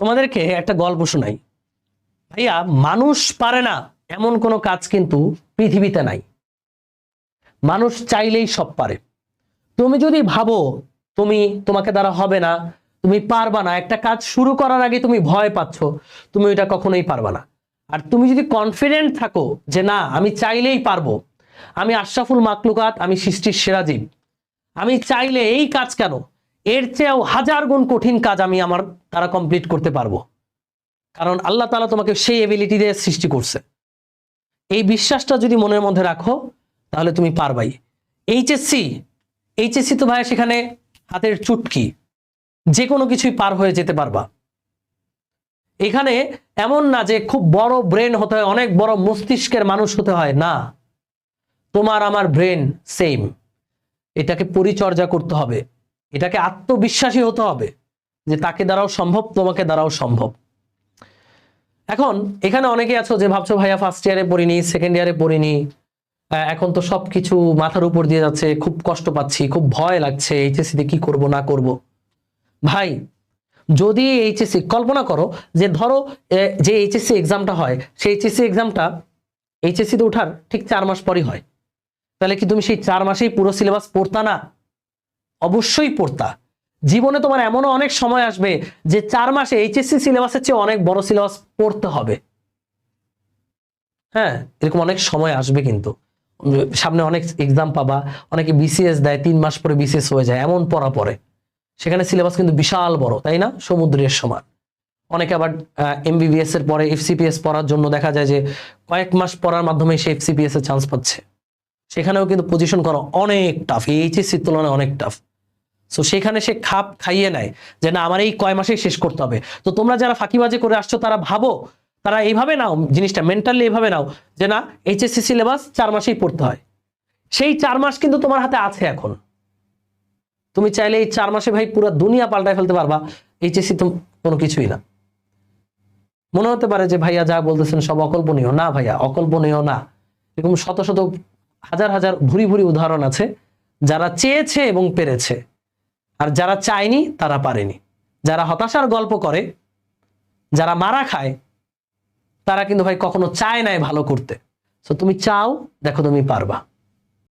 তোমাদেরকে একটা গল্প শোনাই। ভাইয়া, মানুষ পারে না এমন কোনো কাজ কিন্তু পৃথিবীতে নাই। মানুষ চাইলেই সব পারে। তুমি যদি ভাবো তুমি তোমাকে দ্বারা হবে না, তুমি পারবা না, একটা কাজ শুরু করার আগে তুমি ভয় পাচ্ছ, তুমি ওইটা কখনোই পারবা না। আর তুমি যদি কনফিডেন্ট থাকো যে না, আমি চাইলেই পারব, আমি আশরাফুল মাকলুকাত, আমি সৃষ্টির সেরা জীব, আমি চাইলে এই কাজ কেন? এর চেয়েও হাজার গুণ কঠিন কাজ আমি আমার তারা কমপ্লিট করতে পারব। কারণ আল্লাহ তালা তোমাকে সেই এবিলিটি দিয়ে সৃষ্টি করছে। এই বিশ্বাসটা যদি মনের মধ্যে রাখো, তাহলে তুমি পারবাই। এইচএসসি এইচএসসি তো ভাই সেখানে হাতের চুটকি। যে কোনো কিছুই পার হয়ে যেতে পারবা। এখানে এমন না যে খুব বড় ব্রেন হতে হয়, অনেক বড় মস্তিষ্কের মানুষ হতে হয়। না। তোমার, আমার ব্রেন সেম এটাকে পরিচর্যা করতে হবে। এটাকে আত্মবিশ্বাসী হতে হবে যে তাকে দ্বারাও সম্ভব, তোমাকে দ্বারাও সম্ভব। এখন এখানে অনেকে আছো যে ভাবছ, ভাইয়া ফার্স্ট ইয়ারে পড়িনি সেকেন্ড ইয়ারে পড়িনি এখন তো সব কিছু মাথার উপর দিয়ে যাচ্ছে, খুব কষ্ট পাচ্ছি, খুব ভয় লাগছে এইচএসসি তে কি করব, না করব। ভাই, যদি এইচএসসি কল্পনা করো যে ধরো যে এইচএসসি এক্সামটা হয়, সেই এইচএসসি এক্সামটা এইচএসসি তে ওঠার ঠিক চার মাস পরই হয়। তাহলে কি তুমি সেই চার মাসেই পুরো সিলেবাস পড়তা না? অবশ্যই পড়তা। জীবনে তোমার এমনও অনেক সময় আসবে যে চার মাসে এইচএসসি সিলেবাসের চেয়ে অনেক বড় সিলেবাস পড়তে হবে। হ্যাঁ এরকম অনেক সময় আসবে কিন্তু। সামনে অনেক এক্সাম পাবা, অনেকে বিসিএস দেয়, তিন মাস পরে বিসিএস হয়ে যায়, এমন পড়া পড়ে। সেখানে সিলেবাস কিন্তু বিশাল বড়, তাই না? সমুদ্রের সমান। অনেকে আবার এমবিবিএস এর পরে এফসিপিএস পড়ার জন্য দেখা যায় যে কয়েক মাস পড়ার মাধ্যমে সে এফসিপিএস এর চান্স পাচ্ছে। সেখানেও কিন্তু পজিশন করা অনেক টাফ এইচএসসির তুলনায় অনেক টাফ সো সেখানে সে খাপ খাইয়ে নেয় যে, না, আমার এই কয় মাসেই শেষ করতে হবে। তো তোমরা যারা ফাঁকিবাজি করে আসছো, তারা ভাবো, তারা এইভাবে নাও, জিনিসটা মেন্টালি এইভাবে নাও যে, না এইচএসসি সিলেবাস চার মাসেই পড়তে হয়। সেই চার মাস কিন্তু তোমার হাতে আছে এখন। তুমি চাইলে এই চার মাসে ভাই পুরো দুনিয়া পাল্টায় ফেলতে পারবা এইচএসসি তো কোনো কিছুই না। মনে হতে পারে যে, ভাইয়া যা বলতেছেন সব অকল্পনীয়। না, ভাইয়া, অকল্পনীয় না। এরকম শত শত হাজার হাজার ভুরি ভুরি উদাহরণ আছে যারা চেয়েছে এবং পেরেছে। আর যারা চায়নি, তারা পারেনি। যারা হতাশার গল্প করে, যারা মারা খায়, তারা কিন্তু ভাই কখনো চায় নাই ভালো করতে। তো তুমি চাও, দেখো তুমি পারবা।